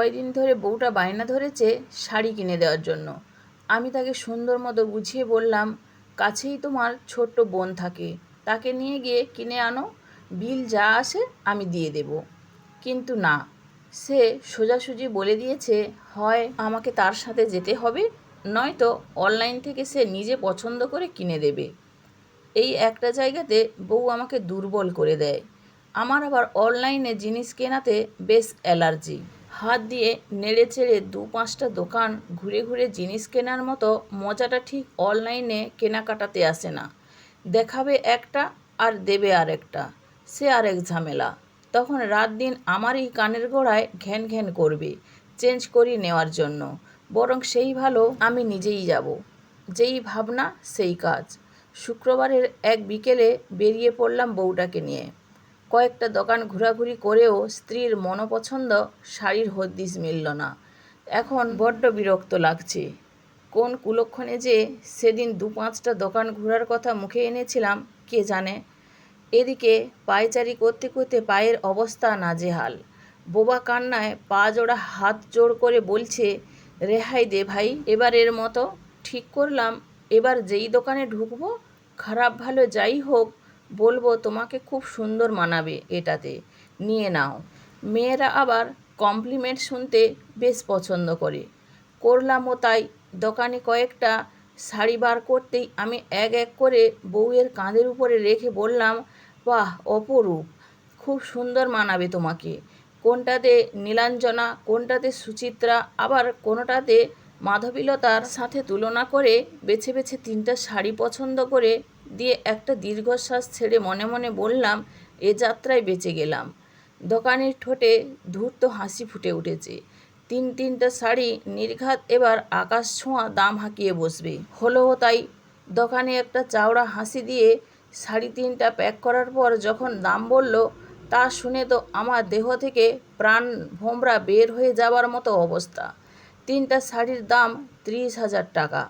কয়দিন ধরে বউটা বায়না ধরেছে শাড়ি কিনে দেওয়ার জন্য। আমি তাকে সুন্দর মতো বুঝিয়ে বললাম, কাছেই তোমার ছোট্ট বোন থাকে, তাকে নিয়ে গিয়ে কিনে আনো, বিল যা আসে আমি দিয়ে দেব। কিন্তু না, সে সোজাসুজি বলে দিয়েছে, হয়, আমাকে তার সাথে যেতে হবে, নয়তো অনলাইন থেকে সে নিজে পছন্দ করে কিনে দেবে। এই একটা জায়গাতে বউ আমাকে দুর্বল করে দেয়। আমার আবার অনলাইনে জিনিস কেনাতে বেশ অ্যালার্জি। হাত দিয়ে নেড়ে চেড়ে দু পাঁচটা দোকান ঘুরে ঘুরে জিনিস কেনার মতো মজাটা ঠিক অনলাইনে কেনাকাটাতে আসে না। দেখাবে একটা আর দেবে আরেকটা। সে আর এক ঝামেলা। তখন রাত দিন আমারই কানের গোড়ায় ঘ্যান ঘ্যান করবে, চেঞ্জ করি নেওয়ার জন্য। বরং সেই ভালো আমি নিজেই যাব। যেই ভাবনা, সেই কাজ। শুক্রবারের এক বিকেলে বেরিয়ে পড়লাম বউটাকে নিয়ে। কয়েকটা দোকান ঘোরাঘুরি করেও স্ত্রীর মনোপছন্দ শাড়ির হদ্দিস মিলল না। এখন বড্ড বিরক্ত লাগছে। কোন কুলক্ষণে যে সেদিন দু পাঁচটা দোকান ঘোরার কথা মুখে এনেছিলাম, কে জানে? এদিকে পায়চারি করতে করতে পায়ের অবস্থা নাজেহাল। বোবা কান্নায় পা জোড়া হাত জোড় করে বলছে, রেহাই দে ভাই, এবারের মতো ঠিক করলাম, এবার যেই দোকানে ঢুকবো, খারাপ ভালো যাই হোক বলব, তোমাকে খুব সুন্দর মানাবে এটাতে। নিয়ে নাও। মেয়েরা আবার কমপ্লিমেন্ট শুনতে বেশ পছন্দ করে। করলামও তাই। দোকানে কয়েকটা শাড়ি বার করতেই আমি এক এক করে বউয়ের কাঁধের উপরে রেখে বললাম, বাহ, অপরূপ। খুব সুন্দর মানাবে তোমাকে। কোনটাতে নীলাঞ্জনা, কোনটাতে সুচিত্রা, আবার কোনোটাতে মাধবীলতার সাথে তুলনা করে বেছে বেছে তিনটা শাড়ি পছন্দ করে দিয়ে একটা দীর্ঘশ্বাস ছেড়ে মনে মনে বললাম, এ যাত্রায় বেঁচে গেলাম। দোকানের ঠোঁটে ধূর্ত হাসি ফুটে উঠেছে। তিন তিনটা শাড়ি নির্ঘাত এবার আকাশ ছোঁয়া দাম হাঁকিয়ে বসবে। হলোও তাই। দোকানে একটা চাওড়া হাসি দিয়ে শাড়ি তিনটা প্যাক করার পর যখন দাম বলল, তা শুনে তো আমার দেহ থেকে প্রাণ ভোমরা বের হয়ে যাওয়ার মতো অবস্থা। তিনটা শাড়ির দাম ত্রিশ হাজার টাকা।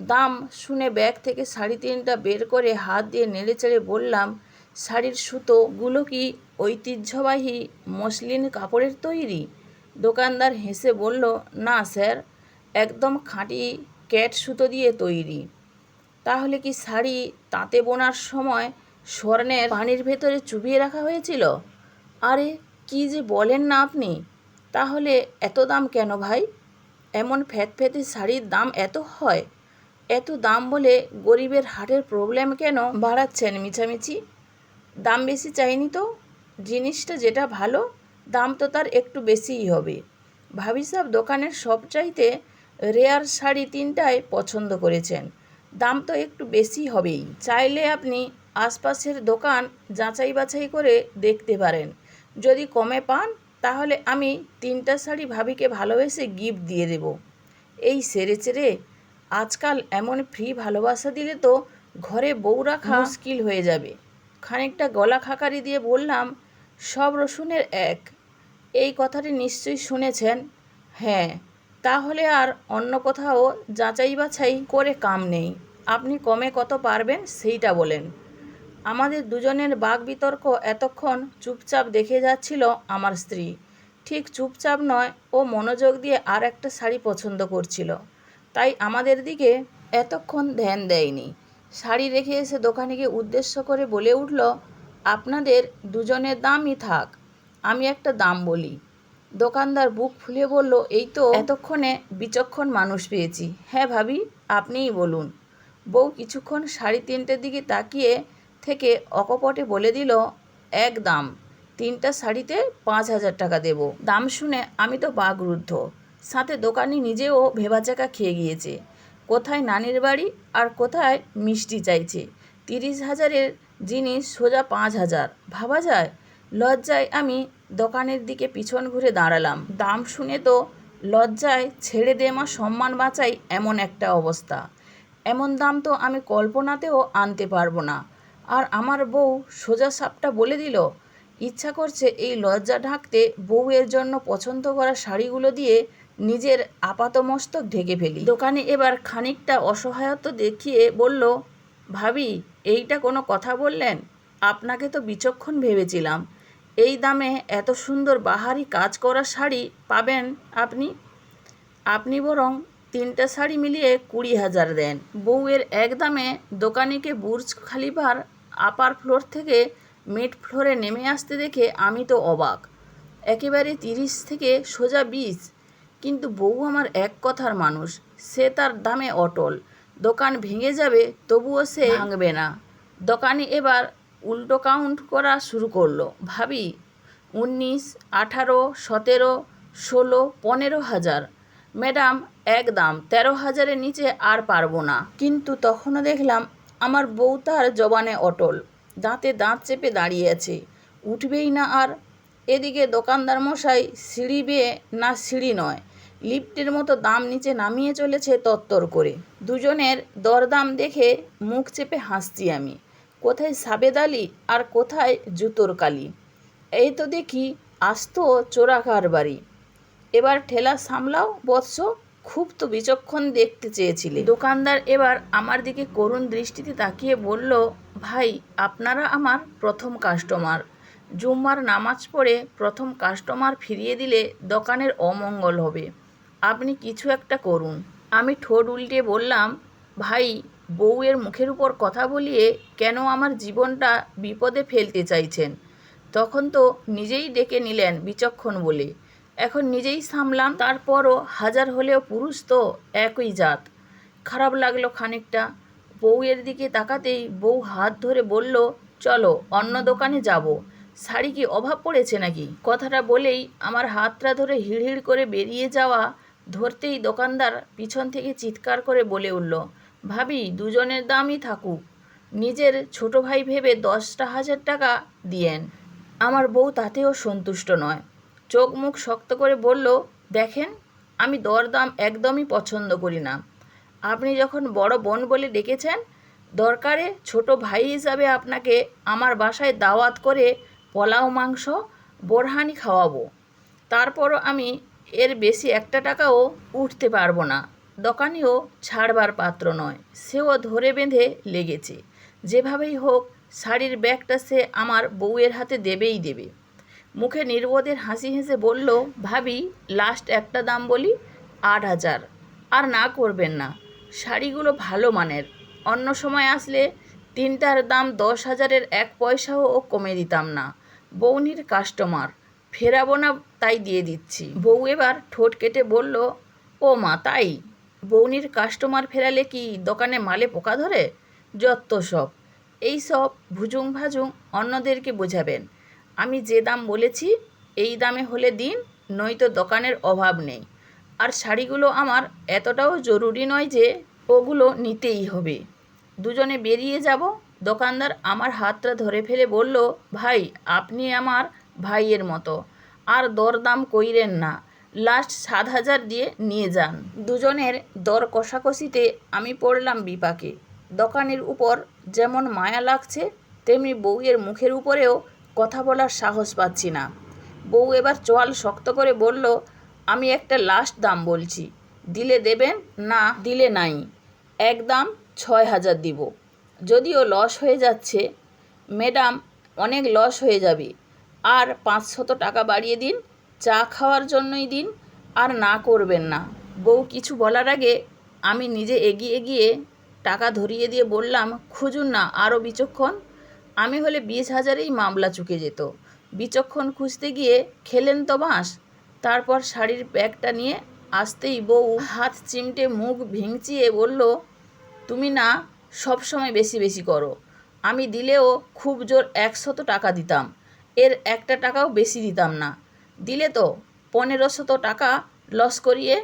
দাম শুনে ব্যাগ থেকে শাড়ি তিনটা বের করে হাত দিয়ে নেড়েচেড়ে বললাম, শাড়ির সুতোগুলো কি ঐতিহ্যবাহী মসলিন কাপড়ের তৈরি? দোকানদার হেসে বলল, না স্যার, একদম খাঁটি ক্যাট সুতো দিয়ে তৈরি। তাহলে কি শাড়ি তাঁতে বোনার সময় স্বর্ণের পানির ভেতরে চুবিয়ে রাখা হয়েছিল? আরে, কি যে বলেন না আপনি! তাহলে এত দাম কেন ভাই? এমন ফ্যাতফ্যাতে শাড়ির দাম এত হয়? এত দাম বলে গরিবের হাটের প্রবলেম কেন বাড়াচ্ছেন মিছামিছি? দাম বেশি চাইনি তো? জিনিসটা যেটা ভালো, দাম তো তার একটু বেশিই হবে। ভাবি সাহেব দোকানের সব চাইতে রেয়ার শাড়ি তিনটায় পছন্দ করেছেন। দাম তো একটু বেশি হবেই। চাইলে আপনি আশপাশের দোকান যাচাই বাছাই করে দেখতে পারেন। যদি কমে পান, তাহলে আমি তিনটা শাড়ি ভাবিকে ভালোবেসে গিফট দিয়ে দেব। এই সেরে চেরে আজকাল এমন ফ্রি ভালোবাসা দিলে তো ঘরে বউ রাখা মুশকিল হয়ে যাবে। খানিকটা গলা খাকারি দিয়ে বললাম সব রসুনের এক। এই কথাটি নিশ্চয়ই শুনেছেন? হ্যাঁ তাহলে আর অন্য কোথাও যাচাই বাছাই করে কাম নেই। আপনি কমে কত পারবেন সেইটা বলেন। আমাদের দুজনের বাক বিতর্ক এতক্ষণ চুপচাপ দেখে যাচ্ছিল আমার স্ত্রী। ঠিক চুপচাপ নয় ও মনোযোগ দিয়ে আর একটা শাড়ি পছন্দ করছিল। তাই আমাদের দিকে এতক্ষণ ধ্যান দেয়নি। শাড়ি রেখে এসে দোকানিকে উদ্দেশ্য করে বলে উঠল, আপনাদের দুজনের দামই থাক, আমি একটা দাম বলি। দোকানদার বুক ফুলে বলল, এই তো এতক্ষণে বিচক্ষণ মানুষ পেয়েছি। হ্যাঁ ভাবি, আপনিই বলুন। বউ কিছুক্ষণ শাড়ি তিনটের দিকে তাকিয়ে থেকে অকপটে বলে দিল, এক দাম, তিনটা শাড়িতে পাঁচ হাজার টাকা দেব। দাম শুনে আমি তো বাগরুদ্ধ সাথে দোকানি নিজেও ভেবাচাকা খেয়ে গিয়েছে। কোথায় নানির বাড়ি আর কোথায় মিষ্টি চাইছে। তিরিশ হাজারের জিনিস সোজা পাঁচ হাজার। ভাবা যায়? লজ্জায় আমি দোকানের দিকে পিছন ঘুরে দাঁড়ালাম। দাম শুনে তো লজ্জায় ছেড়ে দে মা, সম্মান বাঁচাই এমন একটা অবস্থা। এমন দাম তো আমি কল্পনাতেও আনতে পারব না। আর আমার বউ সোজা সাপটা বলে দিল, ইচ্ছা করছে এই লজ্জা ঢাকতে বউয়ের জন্য পছন্দ করা শাড়িগুলো দিয়ে নিজের আপাতমস্তক ঢেকে ফেলি। দোকানে এবার খানিকটা অসহায়ত্ব দেখিয়ে বলল, ভাবি, এইটা কোনো কথা বললেন? আপনাকে তো বিচক্ষণ ভেবেছিলাম। এই দামে এত সুন্দর বাহারি কাজ করা শাড়ি পাবেন আপনি? আপনি বরং তিনটা শাড়ি মিলিয়ে কুড়ি হাজার দেন। বউয়ের এক দামে দোকানিকে বুর্জ খালিফার আপার ফ্লোর থেকে মিড ফ্লোরে নেমে আসতে দেখে আমি তো অবাক। একেবারে তিরিশ থেকে সোজা বিশ কিন্তু বউ আমার এক কথার মানুষ। সে তার দামে অটল। দোকান ভেঙে যাবে, তবুও সে ভাঙবে না। দোকানি এবার উল্টো কাউন্ট করা শুরু করল। ভাবি, উনিশ, আঠারো, সতেরো, ষোলো, পনেরো হাজার। ম্যাডাম, এক দাম, তেরো হাজারের নিচে আর পারব না। কিন্তু তখনও দেখলাম আমার বউ তার জবানে অটল। দাঁতে দাঁত চেপে দাঁড়িয়ে আছে। উঠবেই না আর। এদিকে দোকানদার মশাই সিঁড়ি বেয়ে না সিঁড়ি নয়। লিফটের মতো দাম নিচে নামিয়ে চলেছে তত্তর করে। দুজনের দরদাম দেখে মুখ চেপে হাসছি আমি। কোথায় সাবেদ আলী আর কোথায় জুতোর কালি? এই তো দেখি আস্ত চোরা কারবারি এবার ঠেলা সামলাও বৎস, খুব তো বিচক্ষণ দেখতে চেয়েছিলে। দোকানদার এবার আমার দিকে করুণ দৃষ্টিতে তাকিয়ে বলল, ভাই, আপনারা আমার প্রথম কাস্টমার। জুম্মার নামাজ পড়ে প্রথম কাস্টমার ফিরিয়ে দিলে দোকানের অমঙ্গল হবে। আপনি কিছু একটা করুন। আমি ঠোঁট উল্টে বললাম, ভাই, বউয়ের মুখের উপর কথা বলিয়ে কেন আমার জীবনটা বিপদে ফেলতে চাইছেন? তখন তো নিজেই ডেকে নিলেন বিচক্ষণ বলে। এখন নিজেই সামলাম তারপরও হাজার হলেও পুরুষ তো একই জাত। খারাপ লাগল খানিকটা। বউয়ের দিকে তাকাতেই বউ হাত ধরে বলল, চলো, অন্য দোকানে যাব। শাড়ি কি অভাব পড়েছে নাকি? কথাটা বলেই আমার হাতটা ধরে হিড়হিড় করে বেরিয়ে যাওয়া ধরতেই দোকানদার পিছন থেকে চিৎকার করে বলে উঠল, ভাবি, দুজনের দামই থাকুক। নিজের ছোট ভাই ভেবে দশটা হাজার টাকা দিয়েন। আমার বউ তাতেও সন্তুষ্ট নয়। চোখ মুখ শক্ত করে বলল, দেখেন, আমি দরদাম একদমই পছন্দ করি না। আপনি যখন বড় বোন বলে ডেকেছেন, দরকারে ছোট ভাই হিসাবে আপনাকে আমার বাসায় দাওয়াত করে পোলাও, মাংস, বোরহানি খাওয়াবো। তারপরও আমি এর বেশি একটা টাকাও উঠতে পারব না। দোকানিও ছাড়বার পাত্র নয়, সেও ধরে বেঁধে লেগেছে। যেভাবেই হোক, শাড়ির ব্যাগটা সে আমার বউয়ের হাতে দেবেই দেবে। মুখে নির্বোধের হাসি হেসে বলল, ভাবি লাস্ট একটা দাম বলি, আট হাজার। আর না করবেন না, শাড়িগুলো ভালো মানের। অন্য সময় আসলে তিনটার দাম দশ হাজারের এক পয়সাও কমে দিতাম না। বৌনির কাস্টমার ফেরাবো না, তাই দিয়ে দিচ্ছি। বউ এবার ঠোঁট কেটে বলল, ও মা, তাই? বৌনির কাস্টমার ফেরালে কি দোকানে মালে পোকা ধরে? যত্ত সব। এই সব ভুজুং ভাজুং অন্যদেরকে বোঝাবেন। আমি যে দাম বলেছি, এই দামে হলে দিন, নয়তো দোকানের অভাব নেই। আর শাড়িগুলো আমার এতটাও জরুরি নয় যে ওগুলো নিতেই হবে। দুজনে বেরিয়ে যাব। দোকানদার আমার হাতটা ধরে ফেলে বলল, ভাই, আপনি আমার ভাইয়ের মতো। আর দরদাম কইরেন না। লাস্ট সাত হাজার দিয়ে নিয়ে যান। দুজনের দর কষাকষিতে আমি পড়লাম বিপাকে। দোকানের উপর যেমন মায়া লাগছে, তেমনি বউয়ের মুখের উপরেও কথা বলার সাহস পাচ্ছি না। বউ এবার চোয়াল শক্ত করে বলল, আমি একটা লাস্ট দাম বলছি। দিলে দেবেন না দিলে নাই। একদম ছয় হাজার দিব। যদিও লস হয়ে যাচ্ছে, ম্যাডাম, অনেক লস হয়ে যাবে। আর পাঁচশত টাকা বাড়িয়ে দিন, চা খাওয়ার জন্যই দিন, আর না করবেন না। বউ কিছু বলার আগে আমি নিজে এগিয়ে গিয়ে টাকা ধরিয়ে দিয়ে বললাম, খুঁজুন না আরও বিচক্ষণ। আমি হলে বিশ হাজারেই মামলা চুকে যেত। বিচক্ষণ খুঁজতে গিয়ে খেলেন তো বাঁশ, তারপর শাড়ির ব্যাগটা নিয়ে আসতেই বউ হাত চিমটে মুখ ভিংচিয়ে বলল, তুমি না সব সময় বেশি বেশি করো। আমি দিলেও খুব জোর একশত টাকা দিতাম। এর একটা টাকাও বেশি দিতাম না। দিলে তো পনেরোশত টাকা লস করিয়ে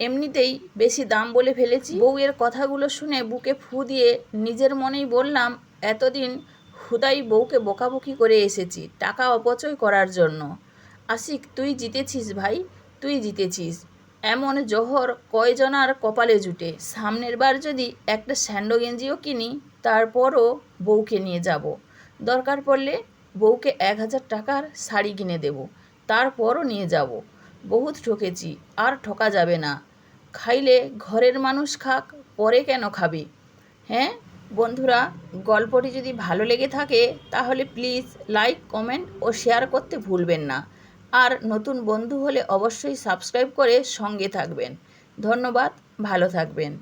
এমনিতেই বেশি দাম বলে ফেলেছি। বউয়ের কথাগুলো শুনে বুকে ফু দিয়ে নিজের মনেই বললাম, এতদিন হুদাই বউকে বকাবকি করে এসেছি, টাকা অপচয় করার জন্য। আশিক, তুই জিতেছিস ভাই, তুই জিতেছিস। এমন জহর কয়জনার কপালে জুটে। সামনের বার যদি একটা স্যান্ডো গেঞ্জিও কিনি, তারপরও বউকে নিয়ে যাব। দরকার পড়লে বউকে এক হাজার টাকার শাড়ি কিনে দেব, তারপরও নিয়ে যাব। বহুত ঠকেছি, আর ঠকা যাবে না। খাইলে ঘরের মানুষ খাক, পরে কেন খাবে? হ্যাঁ বন্ধুরা, গল্পটি যদি ভালো লেগে থাকে, তাহলে প্লিজ লাইক, কমেন্ট ও শেয়ার করতে ভুলবেন না। আর নতুন বন্ধু হলে অবশ্যই সাবস্ক্রাইব করে সঙ্গে থাকবেন। ধন্যবাদ, ভালো থাকবেন।